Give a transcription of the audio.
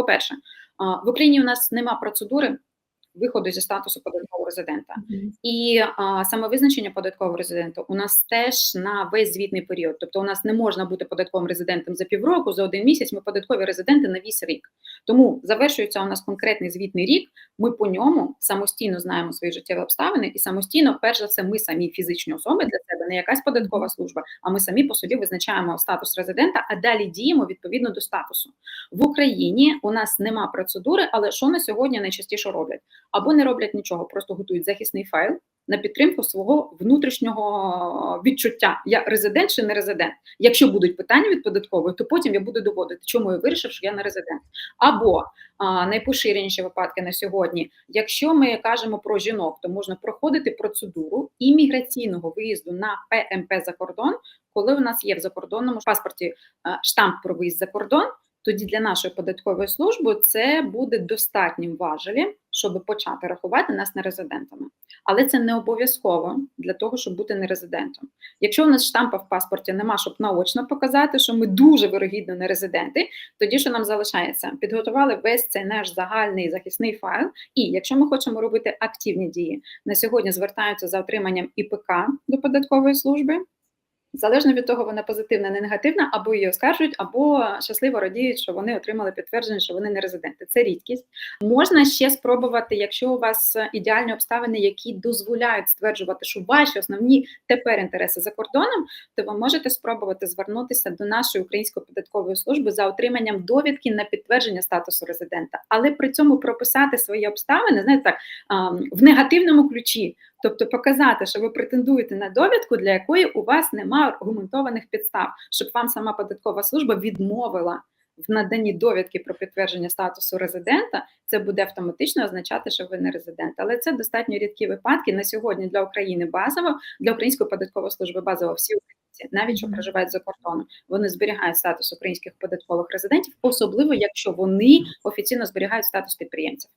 По-перше, в Україні у нас нема процедури виходу зі статусу податкового резидента. І а, самовизначення податкового резидента у нас теж на весь звітний період. Тобто, у нас не можна бути податковим резидентом за півроку, за один місяць. Ми податкові резиденти на весь рік. Тому завершується у нас конкретний звітний рік. Ми по ньому самостійно знаємо свої життєві обставини, і самостійно, перш за все, ми самі фізичні особи для себе, не якась податкова служба. А ми самі по собі визначаємо статус резидента, а далі діємо відповідно до статусу. В Україні у нас нема процедури, але що на сьогодні найчастіше роблять? Або не роблять нічого, просто готують захисний файл на підтримку свого внутрішнього відчуття. Я резидент чи не резидент. Якщо будуть питання від податкової, то потім я буду доводити, чому я вирішив, що я не резидент. Або а, найпоширеніші випадки на сьогодні, якщо ми кажемо про жінок, то можна проходити процедуру імміграційного виїзду на ПМП за кордон, коли у нас є в закордонному паспорті а, штамп про виїзд за кордон. Тоді для нашої податкової служби це буде достатнім важелем, щоб почати рахувати нас нерезидентами. Але це не обов'язково для того, щоб бути нерезидентом. Якщо у нас штампа в паспорті нема, щоб наочно показати, що ми дуже вирогідно нерезиденти, тоді що нам залишається? Підготували весь цей наш загальний захисний файл. І якщо ми хочемо робити активні дії, на сьогодні звертаються за отриманням ІПК до податкової служби. Залежно від того, вона позитивна, не негативна, або її оскаржують, або щасливо радіють, що вони отримали підтвердження, що вони не резиденти. Це рідкість. Можна ще спробувати, якщо у вас ідеальні обставини, які дозволяють стверджувати, що ваші основні тепер інтереси за кордоном, то ви можете спробувати звернутися до нашої української податкової служби за отриманням довідки на підтвердження статусу резидента, але при цьому прописати свої обставини, знаєте так в негативному ключі. Тобто показати, що ви претендуєте на довідку, для якої у вас немає аргументованих підстав, щоб вам сама податкова служба відмовила в наданні довідки про підтвердження статусу резидента, це буде автоматично означати, що ви не резидент. Але це достатньо рідкі випадки на сьогодні для України базово, для української податкової служби базово всі українці, навіть що проживають за кордоном, вони зберігають статус українських податкових резидентів, особливо якщо вони офіційно зберігають статус підприємців.